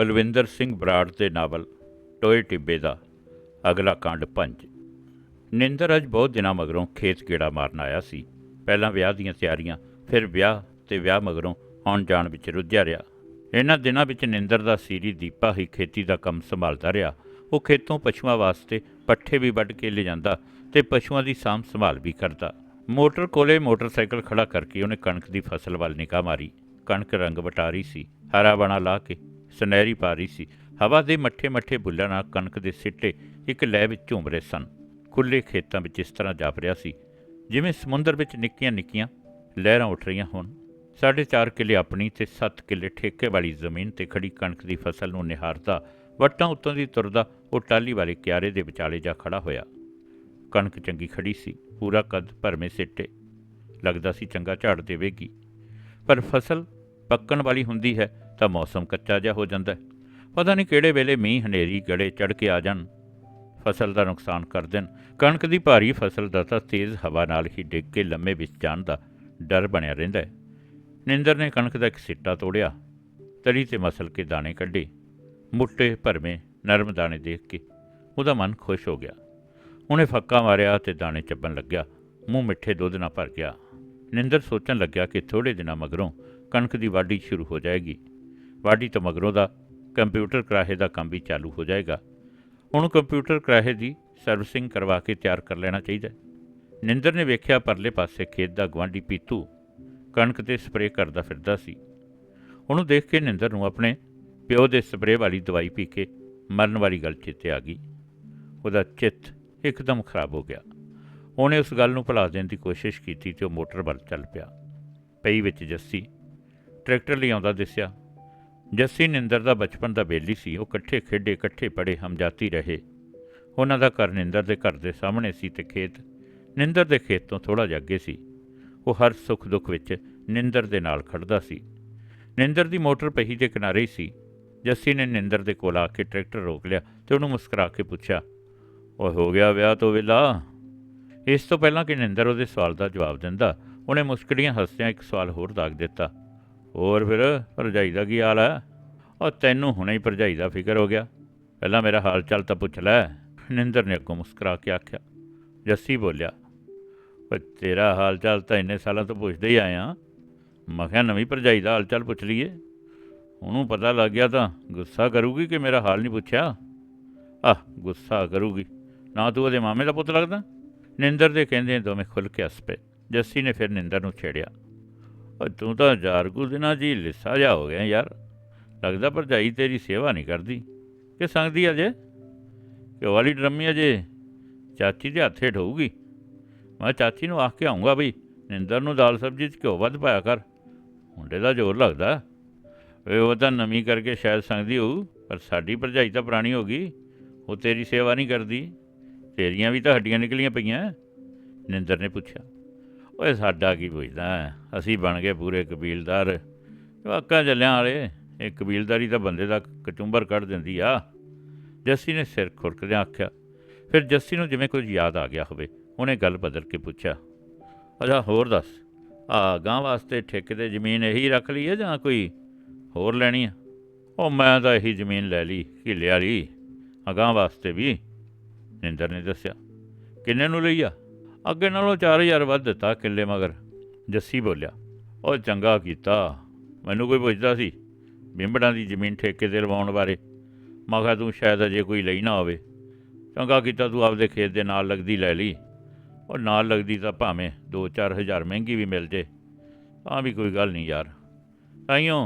ਬਲਵਿੰਦਰ ਸਿੰਘ ਬਰਾੜ ਦੇ ਨਾਵਲ, ਟੋਏ ਟਿੱਬੇ ਦਾ ਅਗਲਾ ਕਾਂਡ ਪੰਜ। ਨਿੰਦਰ ਅੱਜ ਬਹੁਤ ਦਿਨਾਂ ਮਗਰੋਂ ਖੇਤ ਗੇੜਾ ਮਾਰਨ ਆਇਆ ਸੀ। ਪਹਿਲਾਂ ਵਿਆਹ ਦੀਆਂ ਤਿਆਰੀਆਂ, ਫਿਰ ਵਿਆਹ ਤੇ ਵਿਆਹ ਮਗਰੋਂ ਆਉਣ ਜਾਣ ਵਿੱਚ ਰੁੱਝਿਆ ਰਿਹਾ। ਇਹਨਾਂ ਦਿਨਾਂ ਵਿੱਚ ਨਿੰਦਰ ਦਾ ਸੀਰੀ ਦੀਪਾ ਹੀ ਖੇਤੀ ਦਾ ਕੰਮ ਸੰਭਾਲਦਾ ਰਿਹਾ। ਉਹ ਖੇਤੋਂ ਪਸ਼ੂਆਂ ਵਾਸਤੇ ਪੱਠੇ ਵੀ ਵੱਢ ਕੇ ਲਿਜਾਂਦਾ ਤੇ ਪਸ਼ੂਆਂ ਦੀ ਸਾਂਭ ਸੰਭਾਲ ਵੀ ਕਰਦਾ। ਮੋਟਰ ਕੋਲੇ ਮੋਟਰਸਾਈਕਲ ਖੜਾ ਕਰਕੇ ਉਹਨੇ ਕਣਕ ਦੀ ਫਸਲ ਵੱਲ ਨਿਗਾਹ ਮਾਰੀ। ਕਣਕ ਰੰਗ ਵਟਾਰੀ ਸੀ। ਹਰਾ ਬਣਾ ਲਾ ਕੇ ਸੁਨਹਿਰੀ ਪਾ ਰਹੀ ਸੀ। ਹਵਾ ਦੇ ਮੱਠੇ ਮੱਠੇ ਬੁੱਲਾਂ ਨਾਲ ਕਣਕ ਦੇ ਸਿੱਟੇ ਇੱਕ ਲੈ ਵਿੱਚ ਝੂਮ ਰਹੇ ਸਨ। ਖੁੱਲੇ ਖੇਤਾਂ ਵਿੱਚ ਇਸ ਤਰ੍ਹਾਂ ਜਾਪ ਰਿਹਾ ਸੀ, ਜਿਵੇਂ ਸਮੁੰਦਰ ਵਿੱਚ ਨਿੱਕੀਆਂ ਨਿੱਕੀਆਂ ਲਹਿਰਾਂ ਉੱਠ ਰਹੀਆਂ ਹੋਣ। ਸਾਢੇ ਚਾਰ ਕਿੱਲੇ ਆਪਣੀ ਤੇ 7 ਕਿੱਲੇ ਠੇਕੇ ਵਾਲੀ ਜ਼ਮੀਨ ਤੇ ਖੜੀ ਕਣਕ ਦੀ ਫਸਲ ਨੂੰ ਨਿਹਾਰਦਾ ਵੱਟਾਂ ਉੱਤੋਂ ਦੀ ਤੁਰਦਾ ਉਹ ਟਾਲੀ ਵਾਲੇ ਕਿਆਰੇ ਦੇ ਵਿਚਾਲੇ ਜਾ ਖੜਾ ਹੋਇਆ। ਕਣਕ ਚੰਗੀ ਖੜੀ ਸੀ, ਪੂਰਾ ਕੱਦ ਭਰਮੇ ਸਿੱਟੇ। ਲੱਗਦਾ ਸੀ ਚੰਗਾ ਝਾੜ ਦੇਵੇਗੀ। ਪਰ ਫਸਲ ਪੱਕਣ ਵਾਲੀ ਹੁੰਦੀ ਹੈ ਤਾਂ ਮੌਸਮ ਕੱਚਾ ਜਿਹਾ ਹੋ ਜਾਂਦਾ ਹੈ। ਪਤਾ ਨਹੀਂ ਕਿਹੜੇ ਵੇਲੇ ਮੀਂਹ ਹਨੇਰੀ ਗੜੇ ਚੜ ਕੇ ਆ ਜਾਣ। ਫਸਲ ਦਾ ਨੁਕਸਾਨ ਕਰ ਦੇਣ। ਕਣਕ ਦੀ ਭਾਰੀ ਫਸਲ ਦਾ ਤਾਂ ਤੇਜ਼ ਹਵਾ ਨਾਲ ਹੀ ਡਿੱਗ ਕੇ ਲੰਮੇ ਵਿੱਚ ਜਾਣ ਦਾ ਡਰ ਬਣਿਆ ਰਹਿੰਦਾ ਹੈ। ਨਿੰਦਰ ਨੇ ਕਣਕ ਦਾ ਇੱਕ ਸਿੱਟਾ ਤੋੜਿਆ। ਤਲੀ ਤੇ ਮਸਲ ਕੇ ਦਾਣੇ ਕੱਢੇ। ਮੁੱਟੇ ਭਰਵੇਂ ਨਰਮ ਦਾਣੇ ਦੇਖ ਕੇ ਉਹਦਾ ਮਨ ਖੁਸ਼ ਹੋ ਗਿਆ। ਉਹਨੇ ਫੱਕਾ ਮਾਰਿਆ ਤੇ ਦਾਣੇ ਚੱਬਣ ਲੱਗਿਆ। ਮੂੰਹ ਮਿੱਠੇ ਦੁੱਧ ਨਾਲ ਭਰ ਗਿਆ। ਨਿੰਦਰ ਸੋਚਣ ਲੱਗਿਆ ਕਿ ਥੋੜੇ ਦਿਨਾਂ ਮਗਰੋਂ ਕਣਕ ਦੀ ਵਾਢੀ ਸ਼ੁਰੂ ਹੋ ਜਾਏਗੀ। ਵਾਢੀ ਤੋਂ ਮਗਰੋਂ ਦਾ ਕੰਪਿਊਟਰ ਕਰਾਹੇ ਦਾ ਕੰਮ ਵੀ ਚਾਲੂ ਹੋ ਜਾਏਗਾ। ਹੁਣ ਕੰਪਿਊਟਰ ਕਰਾਹੇ ਦੀ ਸਰਵਿਸਿੰਗ ਕਰਵਾ ਕੇ ਤਿਆਰ ਕਰ ਲੈਣਾ ਚਾਹੀਦਾ ਨਿੰਦਰ ਨੇ ਵੇਖਿਆ ਪਰਲੇ ਪਾਸੇ ਖੇਤ ਦਾ ਗਵਾਂਢੀ ਪੀਤੂ ਕਣਕ ਤੇ ਸਪਰੇਅ ਕਰਦਾ ਫਿਰਦਾ ਸੀ। ਉਹਨੂੰ ਦੇਖ ਕੇ ਨਿੰਦਰ ਨੂੰ ਆਪਣੇ ਪਿਓ ਦੇ ਸਪਰੇਅ ਵਾਲੀ ਦਵਾਈ ਪੀ ਕੇ ਮਰਨ ਵਾਲੀ ਗੱਲ ਚੇਤੇ ਆ ਗਈ। ਉਹਦਾ ਚਿੱਤ ਇੱਕਦਮ ਖਰਾਬ ਹੋ ਗਿਆ। ਉਹਨੇ ਉਸ ਗੱਲ ਨੂੰ ਭੁਲਾ ਦੇਣ ਦੀ ਕੋਸ਼ਿਸ਼ ਕੀਤੀ ਤੇ ਉਹ ਮੋਟਰ ਵੱਲ ਚੱਲ ਪਿਆ। ਪਈ ਵਿੱਚ ਜੱਸੀ ਟਰੈਕਟਰ ਲਈ ਆਉਂਦਾ ਦਿਸਿਆ। ਜੱਸੀ ਨਿੰਦਰ ਦਾ ਬਚਪਨ ਦਾ ਬੇਲੀ ਸੀ। ਉਹ ਇਕੱਠੇ ਖੇਡੇ, ਇਕੱਠੇ ਪੜੇ ਹਮਜਾਤੀ ਰਹੇ। ਉਹਨਾਂ ਦਾ ਘਰ ਨਿੰਦਰ ਦੇ ਘਰ ਦੇ ਸਾਹਮਣੇ ਸੀ ਤੇ ਖੇਤ ਨਿੰਦਰ ਦੇ ਖੇਤ ਤੋਂ ਥੋੜਾ ਜਿਹਾ ਅੱਗੇ ਸੀ। ਉਹ ਹਰ ਸੁੱਖ ਦੁੱਖ ਵਿੱਚ ਨਿੰਦਰ ਦੇ ਨਾਲ ਖੜਦਾ ਸੀ। ਨਿੰਦਰ ਦੀ ਮੋਟਰ ਪਹੀ ਦੇ ਕਿਨਾਰੇ ਹੀ ਸੀ। ਜੱਸੀ ਨੇ ਨਿੰਦਰ ਦੇ ਕੋਲ ਆ ਕੇ ਟਰੈਕਟਰ ਰੋਕ ਲਿਆ ਤੇ ਉਹਨੂੰ ਮੁਸਕਰਾ ਕੇ ਪੁੱਛਿਆ ਉਹ ਹੋ ਗਿਆ ਵਿਆਹ ਤੋਂ ਵੇਲਾ? ਇਸ ਤੋਂ ਪਹਿਲਾਂ ਕਿ ਨਿੰਦਰ ਉਹਦੇ ਸਵਾਲ ਦਾ ਜਵਾਬ ਦਿੰਦਾ, ਉਹਨੇ ਮੁਸਕੜੀਆਂ ਹੱਸਦਿਆਂ ਇੱਕ ਸਵਾਲ ਹੋਰ ਦਾਗ ਦਿੱਤਾ। ਹੋਰ ਫਿਰ ਭਰਜਾਈ ਦਾ ਕੀ ਹਾਲ ਹੈ? ਉਹ ਤੈਨੂੰ ਹੁਣੇ ਹੀ ਭਰਜਾਈ ਦਾ ਫਿਕਰ ਹੋ ਗਿਆ। ਪਹਿਲਾਂ ਮੇਰਾ ਹਾਲ ਚਾਲ ਤਾਂ ਪੁੱਛ ਲੈ। ਨਿੰਦਰ ਨੇ ਅੱਗੋਂ ਮੁਸਕਰਾ ਕੇ ਆਖਿਆ। ਜੱਸੀ ਬੋਲਿਆ, ਓਏ, ਤੇਰਾ ਹਾਲ ਚਾਲ ਤਾਂ ਇੰਨੇ ਸਾਲਾਂ ਤੋਂ ਪੁੱਛਦੇ ਹੀ ਆਇਆ ਮੈਂ ਕਿਹਾ ਨਵੀਂ ਭਰਜਾਈ ਦਾ ਹਾਲ ਚਾਲ ਪੁੱਛ ਲਈਏ। ਉਹਨੂੰ ਪਤਾ ਲੱਗ ਗਿਆ ਤਾਂ ਗੁੱਸਾ ਕਰੂਗੀ ਕਿ ਮੇਰਾ ਹਾਲ ਨਹੀਂ ਪੁੱਛਿਆ? ਆਹ, ਗੁੱਸਾ ਕਰੂਗੀ। ਨਾ ਤੂੰ ਉਹਦੇ ਮਾਮੇ ਦਾ ਪੁੱਤ ਲੱਗਦਾ? ਨਿੰਦਰ ਦੇ ਕਹਿੰਦੇ ਦੋਵੇਂ ਖੁੱਲ ਕੇ ਹੱਸ ਪਏ। ਜੱਸੀ ਨੇ ਫਿਰ ਨਿੰਦਰ ਨੂੰ ਛੇੜਿਆ। ਓ ਤੂੰ ਤਾਂ ਜਾਰਗੂ ਦਿਨਾਂ ਜੀ ਲਿੱਸਾ ਜਾ ਹੋ ਗਿਆ ਯਾਰ। ਲੱਗਦਾ ਭਰਜਾਈ ਤੇਰੀ ਸੇਵਾ ਨਹੀਂ ਕਰਦੀ। ਕਿ ਸੰਗਦੀ ਅਜੇ? ਕਿ ਵਾਲੀ ਡਰਮੀ ਅਜੇ ਚਾਚੀ ਦੇ ਹੱਥੇ ਢੋਊਗੀ ਮੈਂ ਚਾਚੀ ਨੂੰ ਆਖ ਕੇ ਆਉਂਗਾ ਬਈ, ਨਿੰਦਰ ਨੂੰ ਦਾਲ ਸਬਜ਼ੀ 'ਚ ਘਿਓ ਵੱਧ ਪਾਇਆ ਕਰ। ਮੁੰਡੇ ਦਾ ਜ਼ੋਰ ਲੱਗਦਾ। ਓਏ ਉਹ ਤਾਂ ਨਵੀਂ ਕਰਕੇ ਸ਼ਾਇਦ ਸੰਗਦੀ ਹੋਊ, ਪਰ ਸਾਡੀ ਭਰਜਾਈ ਤਾਂ ਪੁਰਾਣੀ ਹੋ ਗਈ। ਉਹ ਤੇਰੀ ਸੇਵਾ ਨਹੀਂ ਕਰਦੀ। ਤੇਰੀਆਂ ਵੀ ਤਾਂ ਹੱਡੀਆਂ ਨਿਕਲੀਆਂ ਪਈਆਂ। ਨਿੰਦਰ ਨੇ ਪੁੱਛਿਆ। ਓਏ ਸਾਡਾ ਕੀ ਪੁੱਛਦਾ ਹੈ? ਅਸੀਂ ਬਣ ਗਏ ਪੂਰੇ ਕਬੀਲਦਾਰ। ਵਾਕਾਂ ਚੱਲਿਆਂ ਵਾਲੇ, ਇਹ ਕਬੀਲਦਾਰੀ ਤਾਂ ਬੰਦੇ ਦਾ ਕਚੁੰਬਰ ਕੱਢ ਦਿੰਦੀ ਆ। ਜੱਸੀ ਨੇ ਸਿਰ ਖੁਰਕਦਿਆਂ ਆਖਿਆ, ਫਿਰ ਜੱਸੀ ਨੂੰ ਜਿਵੇਂ ਕੁਝ ਯਾਦ ਆ ਗਿਆ ਹੋਵੇ, ਉਹਨੇ ਗੱਲ ਬਦਲ ਕੇ ਪੁੱਛਿਆ, ਅੱਛਾ, ਹੋਰ ਦੱਸ, ਆ ਗਾਂ ਵਾਸਤੇ ਠੇਕੇ ਤੇ ਜ਼ਮੀਨ ਇਹੀ ਰੱਖ ਲਈ ਹੈ ਜਾਂ ਕੋਈ ਹੋਰ ਲੈਣੀ ਆ ਉਹ ਮੈਂ ਤਾਂ ਇਹੀ ਜ਼ਮੀਨ ਲੈ ਲਈ ਕਿੱਲੇ ਵਾਲੀ ਅਗਾਂ ਵਾਸਤੇ ਵੀ। ਨਿੰਦਰ ਨੇ ਦੱਸਿਆ, ਕਿੰਨੇ ਨੂੰ ਲਈ ਆ? ਅੱਗੇ ਨਾਲੋਂ 4000 ਵੱਧ ਦਿੱਤਾ ਕਿੱਲੇ ਮਗਰ। ਜੱਸੀ ਬੋਲਿਆ ਉਹ ਚੰਗਾ ਕੀਤਾ, ਮੈਨੂੰ ਕੋਈ ਪੁੱਛਦਾ ਸੀ ਬਿੰਬੜਾਂ ਦੀ ਜ਼ਮੀਨ ਠੇਕੇ ਤੇ ਲਵਾਉਣ ਬਾਰੇ। ਮੈਂ ਕਿਹਾ ਤੂੰ ਸ਼ਾਇਦ ਅਜੇ ਕੋਈ ਲਈ ਨਾ ਹੋਵੇ। ਚੰਗਾ ਕੀਤਾ ਤੂੰ ਆਪਦੇ ਖੇਤ ਦੇ ਨਾਲ ਲੱਗਦੀ ਲੈ ਲਈ। ਉਹ ਨਾਲ ਲੱਗਦੀ ਤਾਂ ਭਾਵੇਂ 2-4 ਹਜ਼ਾਰ ਮਹਿੰਗੀ ਵੀ ਮਿਲ ਜੇ। ਤਾਂ ਵੀ ਕੋਈ ਗੱਲ ਨਹੀਂ ਯਾਰ। ਤਾਈਓ,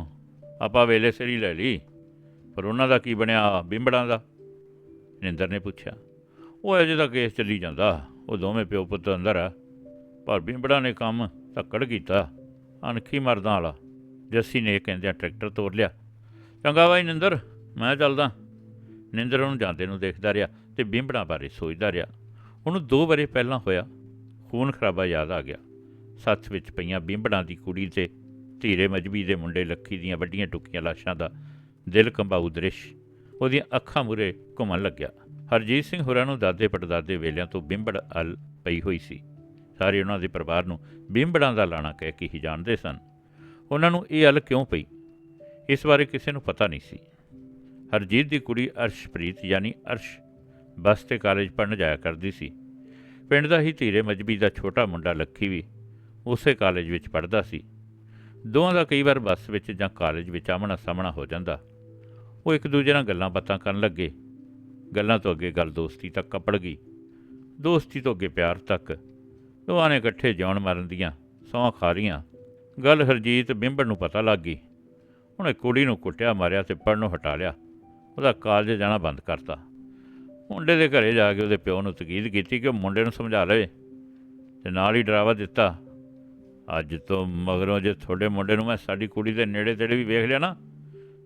ਆਪਾਂ ਵੇਲੇ ਸਿਰ ਹੀ ਲੈ ਲਈ। ਪਰ ਉਹਨਾਂ ਦਾ ਕੀ ਬਣਿਆ ਬਿੰਬੜਾਂ ਦਾ? ਨਿੰਦਰ ਨੇ ਪੁੱਛਿਆ, ਉਹ ਅਜੇ ਤਾਂ ਕੇਸ ਚੱਲੀ ਜਾਂਦਾ। ਉਹ ਦੋਵੇਂ ਪਿਓ ਪੁੱਤ ਅੰਦਰ ਆ। ਪਰ ਬਿੰਬੜਾਂ ਨੇ ਕੰਮ ਧੱਕੜ ਕੀਤਾ। ਅਣਖੀ ਮਰਦਾਂ ਵਾਲਾ। ਜੱਸੀ ਨੇ ਕਹਿੰਦਿਆਂ ਟਰੈਕਟਰ ਤੋੜ ਲਿਆ। ਚੰਗਾ ਬਾਈ ਨਿੰਦਰ, ਮੈਂ ਚੱਲਦਾ। ਨਿੰਦਰ ਉਹਨੂੰ ਜਾਂਦੇ ਨੂੰ ਦੇਖਦਾ ਰਿਹਾ ਤੇ ਬਿੰਬੜਾਂ ਬਾਰੇ ਸੋਚਦਾ ਰਿਹਾ। ਉਹਨੂੰ ਦੋ ਵਾਰੇ ਪਹਿਲਾਂ ਹੋਇਆ ਖੂਨ ਖਰਾਬਾ ਯਾਦ ਆ ਗਿਆ। ਸੱਥ ਵਿੱਚ ਪਈਆਂ ਬਿੰਬੜਾਂ ਦੀ ਕੁੜੀ ਤੇ ਧੀਰੇ ਮਜਬੀ ਦੇ ਮੁੰਡੇ ਲੱਖੀ ਦੀਆਂ ਵੱਡੀਆਂ ਟੁਕੀਆਂ ਲਾਸ਼ਾਂ ਦਾ ਦਿਲ ਕੰਬਾਊ ਦ੍ਰਿਸ਼। ਉਹਦੀਆਂ ਅੱਖਾਂ ਮੂਰੇ ਘੁੰਮਣ ਲੱਗਿਆ। ਹਰਜੀਤ ਸਿੰਘ ਹੋਰਾਂ ਨੂੰ ਦਾਦੇ ਪੜਦਾਦੇ ਵੇਲਿਆਂ ਤੋਂ ਬਿੰਬੜ ਅਲ ਪਈ ਹੋਈ ਸੀ। ਸਾਰੇ ਉਹਨਾਂ ਦੇ ਪਰਿਵਾਰ ਨੂੰ ਬਿੰਬੜਾਂ ਦਾ ਲਾਣਾ ਕਹਿ ਕੇ ਹੀ ਜਾਣਦੇ ਸਨ। ਉਹਨਾਂ ਨੂੰ ਇਹ ਅਲ ਕਿਉਂ ਪਈ? ਇਸ ਬਾਰੇ ਕਿਸੇ ਨੂੰ ਪਤਾ ਨਹੀਂ ਸੀ। ਹਰਜੀਤ ਦੀ ਕੁੜੀ ਅਰਸ਼ਪ੍ਰੀਤ ਯਾਨੀ ਅਰਸ਼ ਬੱਸ ਤੇ ਕਾਲਜ ਪੜ੍ਹਨ ਜਾਇਆ ਕਰਦੀ ਸੀ। ਪਿੰਡ ਦਾ ਹੀ ਧੀਰੇ ਮਜਬੀ ਦਾ ਛੋਟਾ ਮੁੰਡਾ ਲੱਖੀ ਵੀ ਉਸੇ ਕਾਲਜ ਵਿੱਚ ਪੜ੍ਹਦਾ ਸੀ। ਦੋਵਾਂ ਦਾ ਕਈ ਵਾਰ ਬੱਸ ਵਿੱਚ ਜਾਂ ਕਾਲਜ ਵਿੱਚ ਆਮਣਾ ਸਾਹਮਣਾ ਹੋ ਜਾਂਦਾ। ਉਹ ਇੱਕ ਦੂਜੇ ਨਾਲ ਗੱਲਾਂ ਬਾਤਾਂ ਕਰਨ ਲੱਗੇ। ਗੱਲਾਂ ਤੋਂ ਅੱਗੇ ਗੱਲ ਦੋਸਤੀ ਤੱਕ ਕੱਪੜ ਗਈ। ਦੋਸਤੀ ਤੋਂ ਅੱਗੇ ਪਿਆਰ ਤੱਕ। ਦੋਵਾਂ ਨੇ ਇਕੱਠੇ ਜਿਉਣ ਮਰਨ ਦੀਆਂ ਸਹੁੰ ਖਾ ਰਹੀਆਂ। ਗੱਲ ਹਰਜੀਤ ਬਿੰਬੜ ਨੂੰ ਪਤਾ ਲੱਗ ਗਈ। ਉਹਨੇ ਕੁੜੀ ਨੂੰ ਕੁੱਟਿਆ, ਮਾਰਿਆ ਤੇ ਨੂੰ ਹਟਾ ਲਿਆ। ਉਹਦਾ ਕਾਲਜ ਜਾਣਾ ਬੰਦ ਕਰਤਾ। ਮੁੰਡੇ ਦੇ ਘਰੇ ਜਾ ਕੇ ਉਹਦੇ ਪਿਓ ਨੂੰ ਤਕੀਦ ਕੀਤੀ ਕਿ ਉਹ ਮੁੰਡੇ ਨੂੰ ਸਮਝਾ ਲਵੇ ਤੇ ਨਾਲ ਹੀ ਡਰਾਵਾ ਦਿੱਤਾ। ਅੱਜ ਤੋਂ ਮਗਰੋਂ ਜੇ ਤੁਹਾਡੇ ਮੁੰਡੇ ਨੂੰ ਮੈਂ ਸਾਡੀ ਕੁੜੀ ਦੇ ਨੇੜੇ ਤੇੜੇ ਵੀ ਵੇਖ ਲਿਆ ਨਾ,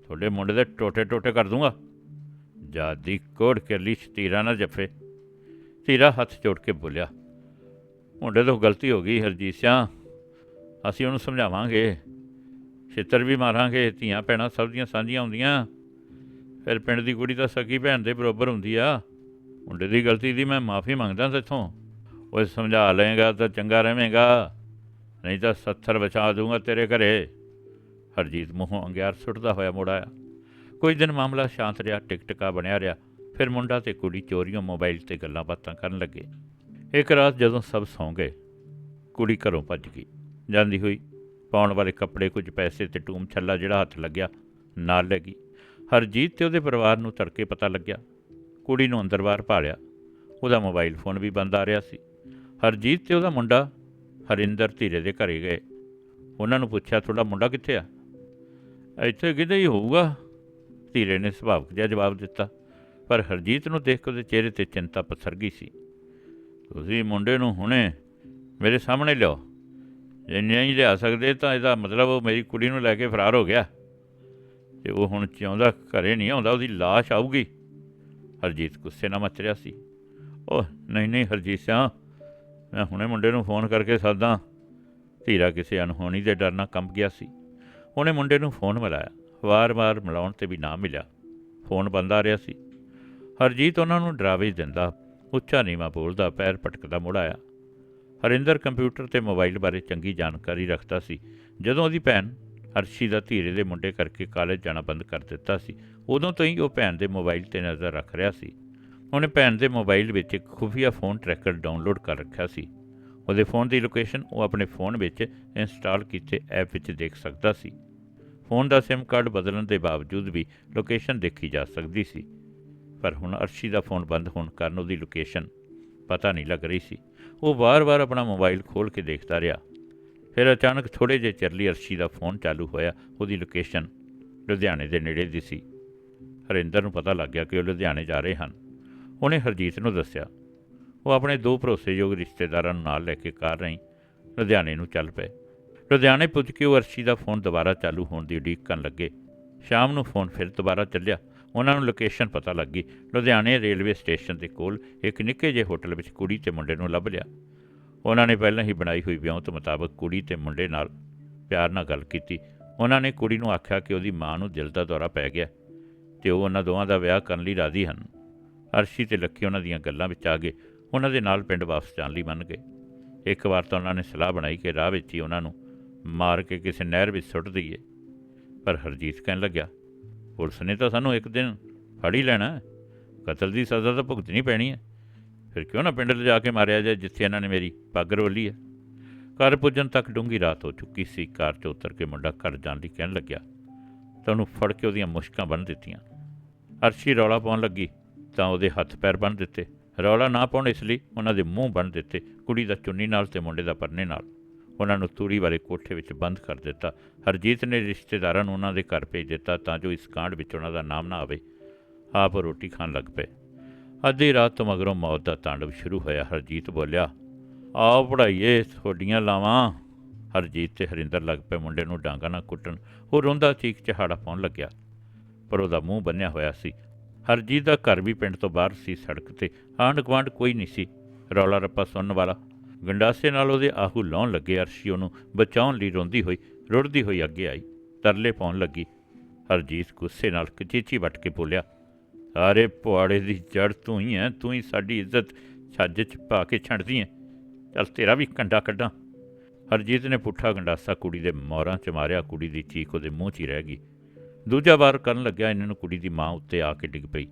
ਤੁਹਾਡੇ ਮੁੰਡੇ ਦੇ ਟੋਟੇ ਟੋਟੇ ਕਰ ਦੂੰਗਾ। ਜਾਦੀ ਕੋੜ ਕੇ ਲਈ ਤੀਰਾ ਨਾ ਜੱਫੇ। ਤੀਰਾ ਹੱਥ ਜੋੜ ਕੇ ਬੋਲਿਆ, ਮੁੰਡੇ ਤੋਂ ਗਲਤੀ ਹੋ ਗਈ ਹਰਜੀਤ ਸਿਆ। ਅਸੀਂ ਉਹਨੂੰ ਸਮਝਾਵਾਂਗੇ। ਛਿੱਤਰ ਵੀ ਮਾਰਾਂਗੇ, ਧੀਆਂ ਭੈਣਾਂ ਸਭ ਦੀਆਂ ਸਾਂਝੀਆਂ ਹੁੰਦੀਆਂ। ਫਿਰ ਪਿੰਡ ਦੀ ਕੁੜੀ ਤਾਂ ਸਕੀ ਭੈਣ ਦੇ ਬਰਾਬਰ ਹੁੰਦੀ ਆ। ਮੁੰਡੇ ਦੀ ਗਲਤੀ ਦੀ ਮੈਂ ਮਾਫੀ ਮੰਗਦਾ ਤੇਥੋਂ। ਉਹ ਸਮਝਾ ਲਏਗਾ ਤਾਂ ਚੰਗਾ ਰਹੇਗਾ ਨਹੀਂ ਤਾਂ 70 ਬਚਾ ਦੂੰਗਾ ਤੇਰੇ ਘਰੇ। ਹਰਜੀਤ ਮੂੰਹੋਂ ਅੰਗਿਆਰ ਸੁੱਟਦਾ ਹੋਇਆ ਮੁੜ ਆਇਆ। ਕੁਝ ਦਿਨ ਮਾਮਲਾ ਸ਼ਾਂਤ ਰਿਹਾ, ਟਿਕਟਕਾ ਬਣਿਆ ਰਿਹਾ, ਫਿਰ ਮੁੰਡਾ ਤੇ ਕੁੜੀ ਚੋਰੀਆਂ ਮੋਬਾਈਲ ਤੇ ਗੱਲਾਂ ਬਾਤਾਂ ਕਰਨ ਲੱਗੇ। ਇੱਕ ਰਾਤ ਜਦੋਂ ਸਭ ਸੌਂ ਗਏ, ਕੁੜੀ ਘਰੋਂ ਭੱਜ ਗਈ। ਜਾਂਦੀ ਹੋਈ, ਪਾਉਣ ਵਾਲੇ ਕੱਪੜੇ, ਕੁਝ ਪੈਸੇ ਤੇ ਟੂਮ ਛੱਲਾ ਜਿਹੜਾ ਹੱਥ ਲੱਗਿਆ, ਨਾਲ ਲੈ ਗਈ। ਹਰਜੀਤ ਤੇ ਉਹਦੇ ਪਰਿਵਾਰ ਨੂੰ ਤੜਕੇ ਪਤਾ ਲੱਗਿਆ। ਕੁੜੀ ਨੂੰ ਅੰਦਰ ਬਾਹਰ ਭਾਲਿਆ। ਉਹਦਾ ਮੋਬਾਈਲ ਫੋਨ ਵੀ ਬੰਦ ਆ ਰਿਹਾ ਸੀ। ਹਰਜੀਤ ਤੇ ਉਹਦਾ ਮੁੰਡਾ ਹਰਿੰਦਰ ਧੀਰੇ ਦੇ ਘਰੇ ਗਏ। ਉਹਨਾਂ ਨੂੰ ਪੁੱਛਿਆ, ਤੁਹਾਡਾ ਮੁੰਡਾ ਕਿੱਥੇ ਆ? ਇੱਥੇ ਕਿਤੇ ਹੀ ਹੋਊਗਾ। ਧੀਰੇ ਨੇ ਸੁਭਾਵਕ ਜਿਹਾ ਜਵਾਬ ਦਿੱਤਾ, ਪਰ ਹਰਜੀਤ ਨੂੰ ਦੇਖ ਕੇ ਉਹਦੇ ਚਿਹਰੇ ਤੇ ਚਿੰਤਾ ਪਸਰ ਗਈ ਸੀ। ਤੁਸੀਂ ਮੁੰਡੇ ਨੂੰ ਹੁਣੇ ਮੇਰੇ ਸਾਹਮਣੇ ਲਿਆਓ। ਜੇ ਨਹੀਂ ਲਿਆ ਸਕਦੇ ਤਾਂ ਇਹਦਾ ਮਤਲਬ ਉਹ ਮੇਰੀ ਕੁੜੀ ਨੂੰ ਲੈ ਕੇ ਫਰਾਰ ਹੋ ਗਿਆ। ਤੇ ਉਹ ਹੁਣ ਚਾਹੁੰਦਾ ਘਰੇ ਨਹੀਂ ਆਉਂਦਾ, ਉਹਦੀ ਲਾਸ਼ ਆਊਗੀ। ਹਰਜੀਤ ਗੁੱਸੇ ਨਾਲ ਮੱਚ ਰਿਹਾ ਸੀ। ਉਹ ਨਹੀਂ ਨਹੀਂ ਹਰਜੀਤ ਸਿਆ, ਮੈਂ ਹੁਣੇ ਮੁੰਡੇ ਨੂੰ ਫੋਨ ਕਰਕੇ ਸੱਦਾਂ। ਧੀਰਾ ਕਿਸੇ ਅਣਹੋਣੀ ਦੇ ਡਰ ਨਾਲ ਕੰਬ ਗਿਆ ਸੀ। ਉਹਨੇ ਮੁੰਡੇ ਨੂੰ ਫੋਨ ਮਿਲਾਇਆ। ਵਾਰ-ਵਾਰ ਮਿਲਾਉਣ ਤੇ ਵੀ ਨਾ ਮਿਲਿਆ। ਫੋਨ ਬੰਦ ਆ ਰਿਹਾ ਸੀ। ਹਰਜੀਤ ਉਹਨਾਂ ਨੂੰ ਡਰਾਵੇ ਦਿੰਦਾ, ਉੱਚਾ ਨੀਵਾਂ ਬੋਲਦਾ, ਪੈਰ ਪਟਕਦਾ ਮੁੜ ਆਇਆ। ਹਰਿੰਦਰ ਕੰਪਿਊਟਰ ਤੇ ਮੋਬਾਈਲ ਬਾਰੇ ਚੰਗੀ ਜਾਣਕਾਰੀ ਰੱਖਦਾ ਸੀ। ਜਦੋਂ ਉਹਦੀ ਭੈਣ ਅਰਸ਼ੀ ਦਾ ਧੀਰੇ ਦੇ ਮੁੰਡੇ ਕਰਕੇ ਕਾਲਜ ਜਾਣਾ ਬੰਦ ਕਰ ਦਿੱਤਾ ਸੀ, ਉਦੋਂ ਤੋਂ ਹੀ ਉਹ ਭੈਣ ਦੇ ਮੋਬਾਈਲ ਤੇ ਨਜ਼ਰ ਰੱਖ ਰਿਹਾ ਸੀ। ਉਹਨੇ ਭੈਣ ਦੇ ਮੋਬਾਈਲ ਵਿੱਚ ਇੱਕ ਖੁਫੀਆ ਫੋਨ ਟਰੈਕਰ ਡਾਊਨਲੋਡ ਕਰ ਰੱਖਿਆ ਸੀ। ਉਹਦੇ ਫੋਨ ਦੀ ਲੋਕੇਸ਼ਨ ਉਹ ਆਪਣੇ ਫੋਨ ਵਿੱਚ ਇੰਸਟਾਲ ਕੀਤੇ ਐਪ ਵਿੱਚ ਦੇਖ ਸਕਦਾ ਸੀ। ਫੋਨ ਦਾ SIM ਕਾਰਡ ਬਦਲਣ ਦੇ ਬਾਵਜੂਦ ਵੀ ਲੋਕੇਸ਼ਨ ਦੇਖੀ ਜਾ ਸਕਦੀ ਸੀ। ਪਰ ਹੁਣ ਅਰਸ਼ੀ ਦਾ ਫੋਨ ਬੰਦ ਹੋਣ ਕਾਰਨ ਉਹਦੀ ਲੋਕੇਸ਼ਨ ਪਤਾ ਨਹੀਂ ਲੱਗ ਰਹੀ ਸੀ। ਉਹ ਵਾਰ-ਵਾਰ ਆਪਣਾ ਮੋਬਾਈਲ ਖੋਲ੍ਹ ਕੇ ਦੇਖਦਾ ਰਿਹਾ। ਫਿਰ ਅਚਾਨਕ ਥੋੜੇ ਜਿਹੇ ਚਿਰ ਲਈ ਅਰਸ਼ੀ ਦਾ ਫੋਨ ਚਾਲੂ ਹੋਇਆ। ਉਹਦੀ ਲੋਕੇਸ਼ਨ ਲੁਧਿਆਣੇ ਦੇ ਨੇੜੇ ਦੀ ਸੀ। ਹਰਿੰਦਰ ਨੂੰ ਪਤਾ ਲੱਗ ਗਿਆ ਕਿ ਉਹ ਲੁਧਿਆਣੇ ਜਾ ਰਹੇ ਹਨ। ਉਹਨੇ ਹਰਜੀਤ ਨੂੰ ਦੱਸਿਆ, ਉਹ ਆਪਣੇ ਦੋ ਭਰੋਸੇਯੋਗ ਰਿਸ਼ਤੇਦਾਰਾਂ ਨੂੰ ਨਾਲ ਲੈ ਕੇ ਕਾਰ ਰਹੀ ਲੁਧਿਆਣੇ ਨੂੰ ਚੱਲ ਪਏ। ਲੁਧਿਆਣੇ ਪੁੱਜ ਕੇ ਉਹ ਅਰਸ਼ੀ ਦਾ ਫੋਨ ਦੁਬਾਰਾ ਚਾਲੂ ਹੋਣ ਦੀ ਉਡੀਕ ਕਰਨ ਲੱਗੇ। ਸ਼ਾਮ ਨੂੰ ਫੋਨ ਫਿਰ ਦੁਬਾਰਾ ਚੱਲਿਆ। ਉਹਨਾਂ ਨੂੰ ਲੋਕੇਸ਼ਨ ਪਤਾ ਲੱਗੀ ਲੁਧਿਆਣੇ ਰੇਲਵੇ ਸਟੇਸ਼ਨ ਦੇ ਕੋਲ ਇੱਕ ਨਿੱਕੇ ਜਿਹੇ ਹੋਟਲ ਵਿੱਚ ਕੁੜੀ ਤੇ ਮੁੰਡੇ ਨੂੰ ਲੱਭ ਲਿਆ। ਉਹਨਾਂ ਨੇ ਪਹਿਲਾਂ ਹੀ ਬਣਾਈ ਹੋਈ ਵਿਉਂਤ ਮੁਤਾਬਕ ਕੁੜੀ ਤੇ ਮੁੰਡੇ ਨਾਲ ਪਿਆਰ ਨਾਲ ਗੱਲ ਕੀਤੀ। ਉਹਨਾਂ ਨੇ ਕੁੜੀ ਨੂੰ ਆਖਿਆ ਕਿ ਉਹਦੀ ਮਾਂ ਨੂੰ ਦਿਲ ਦਾ ਦੌਰਾ ਪੈ ਗਿਆ ਤੇ ਉਹ ਉਹਨਾਂ ਦੋਵਾਂ ਦਾ ਵਿਆਹ ਕਰਨ ਲਈ ਰਾਜ਼ੀ ਹਨ। ਅਰਸ਼ੀ ਤੇ ਲੱਕੀ ਉਹਨਾਂ ਦੀਆਂ ਗੱਲਾਂ ਵਿੱਚ ਆ ਗਏ। ਉਹਨਾਂ ਦੇ ਨਾਲ ਪਿੰਡ ਵਾਪਸ ਜਾਣ ਲਈ ਮੰਨ ਗਏ। ਇੱਕ ਵਾਰ ਤਾਂ ਉਹਨਾਂ ਨੇ ਸਲਾਹ ਬਣਾਈ ਕਿ ਰਾਹ ਵਿੱਚ ਹੀ ਉਹਨਾਂ ਨੂੰ ਮਾਰ ਕੇ ਕਿਸੇ ਨਹਿਰ ਵਿੱਚ ਸੁੱਟ ਦਈਏ। ਪਰ ਹਰਜੀਤ ਕਹਿਣ ਲੱਗਿਆ, ਪੁਲਿਸ ਨੇ ਤਾਂ ਸਾਨੂੰ ਇੱਕ ਦਿਨ ਫੜ ਹੀ ਲੈਣਾ ਕਤਲ ਦੀ ਸਜ਼ਾ ਤਾਂ ਭੁਗਤਣੀ ਪੈਣੀ ਹੈ। ਫਿਰ ਕਿਉਂ ਨਾ ਪਿੰਡ ਲਿਜਾ ਕੇ ਮਾਰਿਆ ਜਾਏ ਜਿੱਥੇ ਇਹਨਾਂ ਨੇ ਮੇਰੀ ਪੱਗ ਰੋਲੀ ਹੈ? ਘਰ ਪੁੱਜਣ ਤੱਕ ਡੂੰਗੀ ਰਾਤ ਹੋ ਚੁੱਕੀ ਸੀ। ਕਾਰ 'ਚ ਉਤਰ ਕੇ ਮੁੰਡਾ ਘਰ ਜਾਣ ਲਈ ਕਹਿਣ ਲੱਗਿਆ, ਤਾਂ ਉਹਨੂੰ ਫੜ ਕੇ ਉਹਦੀਆਂ ਮੁਸ਼ਕਾਂ ਬੰਨ੍ਹ ਦਿੱਤੀਆਂ। ਅਰਸ਼ੀ ਰੌਲਾ ਪਾਉਣ ਲੱਗੀ, ਤਾਂ ਉਹਦੇ ਹੱਥ ਪੈਰ ਬੰਨ੍ਹ ਦਿੱਤੇ। ਰੌਲਾ ਨਾ ਪਾਉਣ ਇਸ ਲਈ ਉਹਨਾਂ ਦੇ ਮੂੰਹ ਬੰਨ੍ਹ ਦਿੱਤੇ। ਕੁੜੀ ਦਾ ਚੁੰਨੀ ਨਾਲ ਤੇ ਮੁੰਡੇ ਦਾ ਪਰਨੇ ਨਾਲ। ਉਹਨਾਂ ਨੂੰ ਤੂੜੀ ਵਾਲੇ ਕੋਠੇ ਵਿੱਚ ਬੰਦ ਕਰ ਦਿੱਤਾ। ਹਰਜੀਤ ਨੇ ਰਿਸ਼ਤੇਦਾਰਾਂ ਨੂੰ ਉਹਨਾਂ ਦੇ ਘਰ ਭੇਜ ਦਿੱਤਾ ਤਾਂ ਜੋ ਇਸ ਕਾਂਡ ਵਿੱਚ ਉਹਨਾਂ ਦਾ ਨਾਮ ਨਾ ਆਵੇ। ਆਪ ਰੋਟੀ ਖਾਣ ਲੱਗ ਪਏ। ਅੱਧੀ ਰਾਤ ਤੋਂ ਮਗਰੋਂ ਮੌਤ ਦਾ ਤਾਂਡਵ ਸ਼ੁਰੂ ਹੋਇਆ। ਹਰਜੀਤ ਬੋਲਿਆ, ਆਓ ਪੜਾਈਏ ਤੁਹਾਡੀਆਂ ਲਾਵਾਂ। ਹਰਜੀਤ ਤੇ ਹਰਿੰਦਰ ਲੱਗ ਪਏ। ਮੁੰਡੇ ਨੂੰ ਡਾਂਗਾ ਨਾਲ ਕੁੱਟਣ। ਉਹ ਰੋਂਦਾ ਚੀਕ ਚਹਾੜਾ ਪਾਉਣ ਲੱਗਿਆ, ਪਰ ਉਹਦਾ ਮੂੰਹ ਬੰਨਿਆ ਹੋਇਆ ਸੀ। ਹਰਜੀਤ ਦਾ ਘਰ ਵੀ ਪਿੰਡ ਤੋਂ ਬਾਹਰ ਸੀ। ਸੜਕ ਤੇ ਆਂਢ ਗੁਆਂਢ ਕੋਈ ਨਹੀਂ ਸੀ। ਰੌਲਾ ਰੱਪਾ ਸੁਣਨ ਵਾਲਾ ਗੰਡਾਸੇ ਨਾਲ ਉਹਦੇ ਆਹੂ ਲਾਉਣ ਲੱਗੇ ਅਰਸ਼ੀ ਉਹਨੂੰ, ਬਚਾਉਣ ਲਈ ਰੋਂਦੀ ਹੋਈ, ਰੁੜਦੀ ਹੋਈ ਅੱਗੇ ਆਈ। ਤਰਲੇ ਪਾਉਣ ਲੱਗੀ। ਹਰਜੀਤ ਗੁੱਸੇ ਨਾਲ ਕਚੀਚੀ ਵੱਟ ਕੇ ਬੋਲਿਆ ਸਾਰੇ ਪੁਆੜੇ ਦੀ ਜੜ ਤੂੰ ਹੀ ਹੈ ਤੂੰ ਹੀ ਸਾਡੀ ਇੱਜ਼ਤ ਛੱਜ ਚ ਪਾ ਕੇ ਛੱਡਦੀ ਹੈ ਚੱਲ ਤੇਰਾ ਵੀ ਕੰਡਾ ਕੱਢਾਂ। ਹਰਜੀਤ ਨੇ ਪੁੱਠਾ ਗੰਡਾਸਾ ਕੁੜੀ ਦੇ ਮੋਰਾਂ 'ਚ ਮਾਰਿਆ, ਕੁੜੀ ਦੀ ਚੀਕ ਉਹਦੇ ਮੂੰਹ 'ਚ ਹੀ ਰਹਿ ਗਈ। ਦੂਜਾ ਵਾਰ ਕਰਨ ਲੱਗਿਆ ਇਹਨਾਂ ਨੂੰ ਕੁੜੀ ਦੀ ਮਾਂ ਉੱਤੇ ਆ ਕੇ ਡਿੱਗ ਪਈ।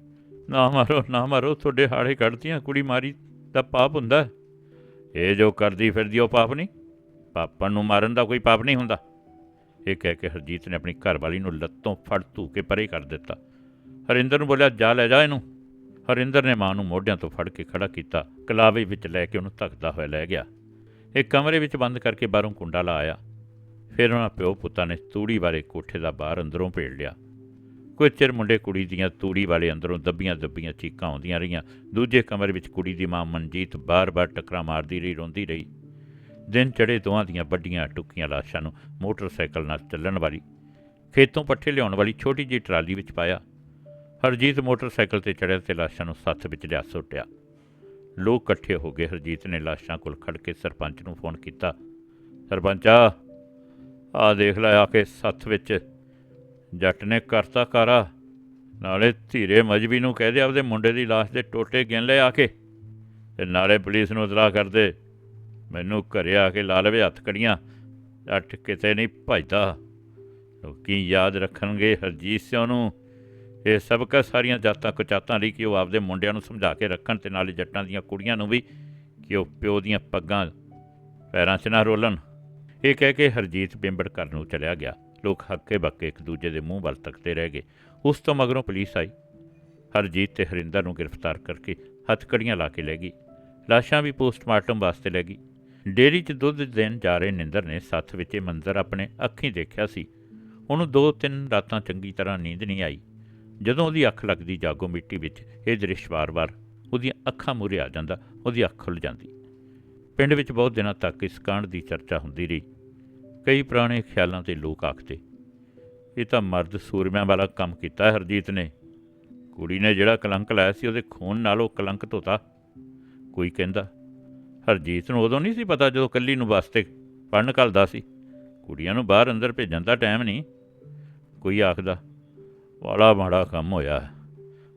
ਨਾ ਮਾਰੋ ਨਾ ਮਾਰੋ, ਤੁਹਾਡੇ ਹਾੜੇ ਕੱਢਦੀਆਂ, ਕੁੜੀ ਮਾਰੀ ਦਾ ਪਾਪ ਹੁੰਦਾ ਇਹ ਜੋ ਕਰਦੀ ਫਿਰਦੀ ਉਹ ਪਾਪ ਨਹੀਂ? ਪਾਪਾਂ ਨੂੰ ਮਾਰਨ ਦਾ ਕੋਈ ਪਾਪ ਨਹੀਂ ਹੁੰਦਾ? ਇਹ ਕਹਿ ਕੇ ਹਰਜੀਤ ਨੇ ਆਪਣੀ ਘਰਵਾਲੀ ਨੂੰ ਲੱਤੋਂ ਫੜ ਧੂ ਕੇ ਪਰੇ ਕਰ ਦਿੱਤਾ। ਹਰਿੰਦਰ ਨੂੰ ਬੋਲਿਆ, ਜਾ ਲੈ ਜਾ ਇਹਨੂੰ। ਹਰਿੰਦਰ ਨੇ ਮਾਂ ਨੂੰ ਮੋਢਿਆਂ ਤੋਂ ਫੜ ਕੇ ਖੜਾ ਕੀਤਾ। ਕਲਾਵੇ ਵਿੱਚ ਲੈ ਕੇ ਉਹਨੂੰ ਧੱਕਦਾ ਹੋਇਆ ਲੈ ਗਿਆ। ਇਹ ਕਮਰੇ ਵਿੱਚ ਬੰਦ ਕਰਕੇ ਬਾਹਰੋਂ ਕੁੰਡਾ ਲਾ ਆਇਆ। ਫਿਰ ਉਹਨਾਂ ਪਿਓ ਪੁੱਤਾਂ ਨੇ ਤੂੜੀ ਬਾਰੇ ਕੋਠੇ ਦਾ ਬਾਹਰ ਅੰਦਰੋਂ ਭੇੜ ਲਿਆ। ਕੁਝ ਚਿਰ ਮੁੰਡੇ ਕੁੜੀ ਦੀਆਂ ਤੂੜੀ ਵਾਲੇ ਅੰਦਰੋਂ ਦੱਬੀਆਂ ਦੱਬੀਆਂ ਚੀਕਾਂ ਆਉਂਦੀਆਂ ਰਹੀਆਂ। ਦੂਜੇ ਕਮਰੇ ਵਿੱਚ ਕੁੜੀ ਦੀ ਮਾਂ ਮਨਜੀਤ ਬਾਰ-ਬਾਰ ਟੱਕਰਾਂ ਮਾਰਦੀ ਰਹੀ, ਰੋਂਦੀ ਰਹੀ। ਦਿਨ ਚੜੇ ਦੋਹਾਂ ਦੀਆਂ ਵੱਡੀਆਂ ਟੁੱਕੀਆਂ ਲਾਸ਼ਾਂ ਨੂੰ ਮੋਟਰਸਾਈਕਲ ਨਾਲ ਚੱਲਣ ਵਾਲੀ, ਖੇਤੋਂ ਪੱਠੇ ਲਿਆਉਣ ਵਾਲੀ ਛੋਟੀ ਜਿਹੀ ਟਰਾਲੀ ਵਿੱਚ ਪਾਇਆ। ਹਰਜੀਤ ਮੋਟਰਸਾਈਕਲ ਤੇ ਚੜ੍ਹਿਆ ਤੇ ਲਾਸ਼ਾਂ ਨੂੰ ਸੱਥ ਵਿੱਚ ਲਿਆ ਸੁੱਟਿਆ। ਲੋਕ ਇਕੱਠੇ ਹੋ ਗਏ। ਹਰਜੀਤ ਨੇ ਲਾਸ਼ਾਂ ਕੋਲ ਖੜ ਕੇ ਸਰਪੰਚ ਨੂੰ ਫੋਨ ਕੀਤਾ। ਸਰਪੰਚਾ ਆ ਦੇਖ ਲੈ ਆ ਕੇ ਸੱਥ ਵਿੱਚ ਜੱਟ ਨੇ ਕਰਤਾ ਕਾਰਾ। ਨਾਲੇ ਧੀਰੇ ਮਜਬੀ ਨੂੰ ਕਹਿ ਦੇ ਆਪਦੇ ਮੁੰਡੇ ਦੀ ਲਾਸ਼ ਦੇ ਟੋਟੇ ਗਿਣ ਲੈ ਆ ਕੇ। ਤੇ ਨਾਲੇ ਪੁਲਿਸ ਨੂੰ ਇਤਲਾਹ ਕਰਦੇ ਮੈਨੂੰ ਘਰੇ ਆ ਕੇ ਲਾ ਲਵੇ ਹੱਥ ਕੜੀਆਂ। ਜੱਟ ਕਿਤੇ ਨਹੀਂ ਭਜਦਾ। ਲੋਕੀ ਯਾਦ ਰੱਖਣਗੇ ਹਰਜੀਤ ਸਿੰਘ ਨੂੰ। ਇਹ ਸਬਕ ਹੈ ਸਾਰੀਆਂ ਜਾਤਾਂ ਕੁਚਾਤਾਂ ਲਈ ਕਿ ਉਹ ਆਪਦੇ ਮੁੰਡਿਆਂ ਨੂੰ ਸਮਝਾ ਕੇ ਰੱਖਣ ਤੇ ਨਾਲੇ ਜੱਟਾਂ ਦੀਆਂ ਕੁੜੀਆਂ ਨੂੰ ਵੀ ਕਿ ਉਹ ਪਿਓ ਦੀਆਂ ਪੱਗਾਂ ਪੈਰਾਂ 'ਚ ਨਾ ਰੋਲਣ। ਇਹ ਕਹਿ ਕੇ ਹਰਜੀਤ ਬਿੰਬੜ ਕਰਨ ਨੂੰ ਚਲਿਆ ਗਿਆ। ਲੋਕ ਹੱਕੇ ਬੱਕੇ ਇੱਕ ਦੂਜੇ ਦੇ ਮੂੰਹ ਵੱਲ ਤੱਕਦੇ ਰਹਿ ਗਏ। ਉਸ ਤੋਂ ਮਗਰੋਂ ਪੁਲਿਸ ਆਈ। ਹਰਜੀਤ ਤੇ ਹਰਿੰਦਰ ਨੂੰ ਗ੍ਰਿਫਤਾਰ ਕਰਕੇ ਹੱਥਕੜੀਆਂ ਲਾ ਕੇ ਲੈ ਗਈ। ਲਾਸ਼ਾਂ ਵੀ ਪੋਸਟਮਾਰਟਮ ਵਾਸਤੇ ਲੈ ਗਈ। ਡੇਰੀ 'ਚ ਦੁੱਧ ਦੇਣ ਜਾ ਰਹੇ ਨਿੰਦਰ ਨੇ ਸੱਥ ਵਿੱਚ ਇਹ ਮੰਜ਼ਰ ਆਪਣੇ ਅੱਖੀਂ ਦੇਖਿਆ ਸੀ। ਉਹਨੂੰ ਦੋ ਤਿੰਨ ਰਾਤਾਂ ਚੰਗੀ ਤਰ੍ਹਾਂ ਨੀਂਦ ਨਹੀਂ ਆਈ। ਜਦੋਂ ਉਹਦੀ ਅੱਖ ਲੱਗਦੀ ਜਾਗੋ ਮਿੱਟੀ ਵਿੱਚ, ਇਹ ਦ੍ਰਿਸ਼ ਵਾਰ-ਵਾਰ ਉਹਦੀਆਂ ਅੱਖਾਂ ਮੂਹਰੇ ਆ ਜਾਂਦਾ, ਉਹਦੀ ਅੱਖ ਖੁੱਲ ਜਾਂਦੀ। ਪਿੰਡ ਵਿੱਚ ਬਹੁਤ ਦਿਨਾਂ ਤੱਕ ਇਸ ਕਾਂਡ ਦੀ ਚਰਚਾ ਹੁੰਦੀ ਰਹੀ। ਕਈ ਪੁਰਾਣੇ ਖਿਆਲਾਂ ਤੇ ਲੋਕ ਆਖਦੇ, ਇਹ ਤਾਂ ਮਰਦ ਸੂਰਮਿਆਂ ਵਾਲਾ ਕੰਮ ਕੀਤਾ ਹਰਜੀਤ ਨੇ। ਕੁੜੀ ਨੇ ਜਿਹੜਾ ਕਲੰਕ ਲਾਇਆ ਸੀ, ਉਹਦੇ ਖੂਨ ਨਾਲ ਉਹ ਕਲੰਕ ਧੋਤਾ। ਕੋਈ ਕਹਿੰਦਾ, ਹਰਜੀਤ ਨੂੰ ਉਦੋਂ ਨਹੀਂ ਸੀ ਪਤਾ ਜਦੋਂ ਕੱਲੀ ਨੂੰ ਵਾਸਤੇ ਪੜਨ ਘੱਲਦਾ ਸੀ। ਕੁੜੀਆਂ ਨੂੰ ਬਾਹਰ ਅੰਦਰ ਭੇਜਣ ਦਾ ਟਾਈਮ ਨਹੀਂ। ਕੋਈ ਆਖਦਾ, ਵਾਲਾ ਮਾੜਾ ਕੰਮ ਹੋਇਆ